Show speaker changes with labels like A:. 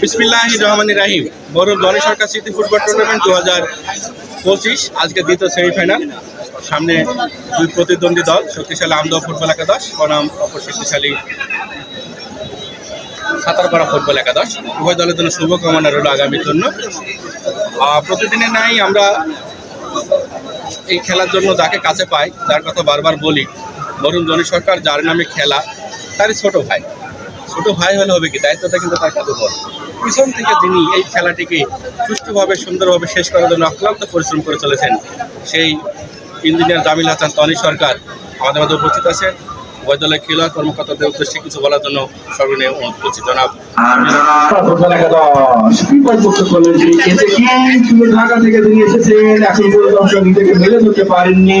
A: বিসমিল্লাহ রহমান রাহিম সরকার স্মৃতি football tournament দু হাজার পঁচিশ আজকে দ্বিতীয় সেমিফাইনাল। সামনে দুই প্রতিদ্বন্দ্বী দল শক্তিশালী আমদহ ফুটবল একাদশ বনাম অপর শক্তিশালী সাঁতারপাড়া ফুটবল একাদশ। উভয় দলের জন্য শুভকামনা রইল আগামীর জন্য আহ, প্রতিদিনের নাই আমরা এই খেলার জন্য যাকে কাছে পাই যার কথা বারবার বলি বরুণ ধনী সরকার যার নামে খেলা তারই ছোট ভাই। ছোট ভাই হলে হবে কি? দায়িত্বটা কিন্তু তার কাছে বড় পিছন থেকে তিনি এই খেলাটিকে সুষ্ঠুভাবে সুন্দরভাবে শেষ করার জন্য অক্লান্ত পরিশ্রম করে চলেছেন সেই ইঞ্জিনিয়ার জামিল হাসান তনি সরকার আমাদের মধ্যে উপস্থিত আছেন উভয় দলের খেলোয়াড় কর্মকর্তাদের উদ্দেশ্যে কিছু বলার জন্য সর্বনে অনুরোধ করছি জনাব।
B: ঢাকা থেকে তিনি এসেছেন এখন পর্যন্ত নিজেকে মেলে ধরতে পারেননি